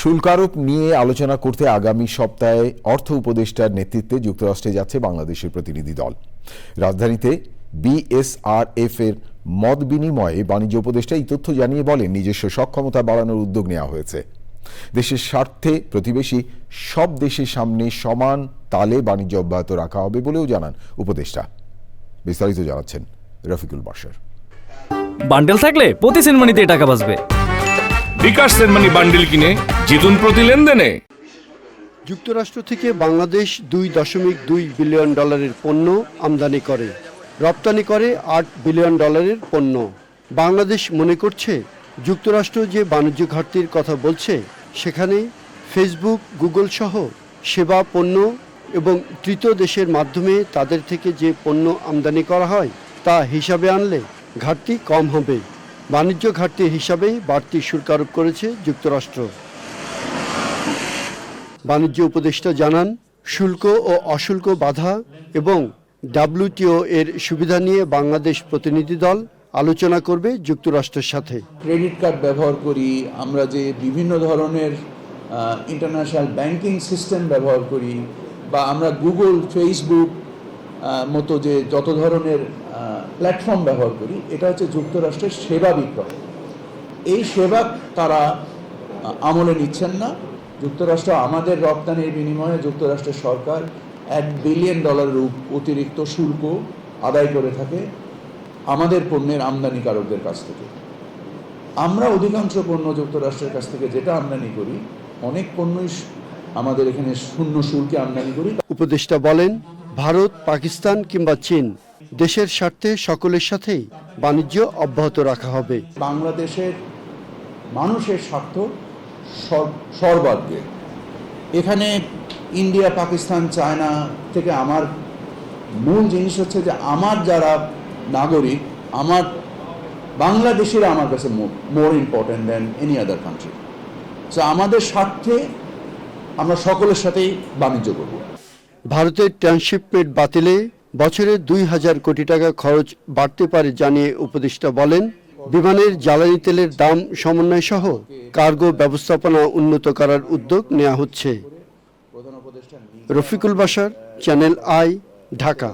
শুল্ক আরোপ নিয়ে আলোচনা করতে আগামী সপ্তাহে অর্থ উপদেষ্টার নেতৃত্বে যুক্তরাষ্ট্রে যাচ্ছে বাংলাদেশের প্রতিনিধি দল। রাজধানীতে বিএসআরএফ এর মত বিনিময়ে বাণিজ্য উপদেষ্টা এই তথ্য জানিয়ে বলেন, নিজস্ব সক্ষমতা বাড়ানোর উদ্যোগ নেওয়া হয়েছে। দেশের স্বার্থে প্রতিবেশী সব দেশের সামনে সমান তালে বাণিজ্য অব্যাহত রাখা হবে বলেও জানান উপদেষ্টা। বিস্তারিত জানাচ্ছেন রফিকুল বাসার বান্ডেল থাকলে প্রতি সেনমানিতে টাকা বাঁচবে। বিকাশ সেনমানি বান্ডিল কিনে জিতুন প্রতি লেনদেনে। যুক্তরাষ্ট্র থেকে বাংলাদেশ দুই দশমিক দুই বিলিয়ন ডলারের পণ্য আমদানি করে। রপ্তানি করে আট বিলিয়ন ডলারের পণ্য। বাংলাদেশ মনে করছে, যুক্তরাষ্ট্র যে বাণিজ্য ঘাটতির কথা বলছে সেখানে ফেসবুক, গুগল সহ সেবা পণ্য এবং তৃতীয় দেশের মাধ্যমে তাদের থেকে যে পণ্য আমদানি করা হয়, তা হিসাবে আনলে ঘাটতি কম হবে। বাণিজ্য ঘাটতি হিসাবেই বাড়তি শুল্ক আরোপ করেছে যুক্তরাষ্ট্র। বাণিজ্য উপদেষ্টা জানান, শুল্ক ও অশুল্ক বাধা এবং ডাব্লিউটিও এর সুবিধা নিয়ে বাংলাদেশ প্রতিনিধি দল আলোচনা করবে যুক্তরাষ্ট্রের সাথে। ক্রেডিট কার্ড ব্যবহার করি, আমরা যে বিভিন্ন ধরনের ইন্টারন্যাশনাল ব্যাংকিং সিস্টেম ব্যবহার করি, বা আমরা গুগল ফেসবুক মতো যে যত ধরনের প্ল্যাটফর্ম ব্যবহার করি, এটা হচ্ছে যুক্তরাষ্ট্রের সেবা বিক্রয়। এই সেবা তারা আমলে নিচ্ছেন না। যুক্তরাষ্ট্র আমাদের রপ্তানির বিনিময়ে যুক্তরাষ্ট্রের সরকার এক বিলিয়ন ডলারের অতিরিক্ত শুল্ক আদায় করে থাকে আমাদের পণ্যের আমদানিকারকদের কাছ থেকে। আমরা অধিকাংশ পণ্য যুক্তরাষ্ট্রের কাছ থেকে যেটা আমদানি করি, অনেক পণ্যই আমাদের এখানে শূন্য শুল্কে আমদানি করি। উপদেষ্টা বলেন ভারত, পাকিস্তান কিংবা চীন দেশের স্বার্থে সকলের সাথেই বাণিজ্য অব্যাহত রাখা হবে। বাংলাদেশের মানুষের স্বার্থ সর- সর্বাগ্রে। এখানে ইন্ডিয়া, পাকিস্তান, চায়না থেকে আমার মূল জিনিস হচ্ছে যে আমার যারা নাগরিক, আমার বাংলাদেশিরা আমার কাছে more important than any other country so আমাদের স্বার্থে আমরা সকলের সাথেই বাণিজ্য করব। ভারতের ট্রান্সশিপমেন্ট বাতিলে বছরে দুই হাজার কোটি টাকা খরচ বাড়তে পারে জানিয়ে উপদেষ্টা বলেন, বিমানের জ্বালানি তেলের দাম সমন্বয় সহ কার্গো ব্যবস্থাপনা উন্নত করার উদ্যোগ নেওয়া হচ্ছে। রফিকুল বাসার চ্যানেল আই, ঢাকা।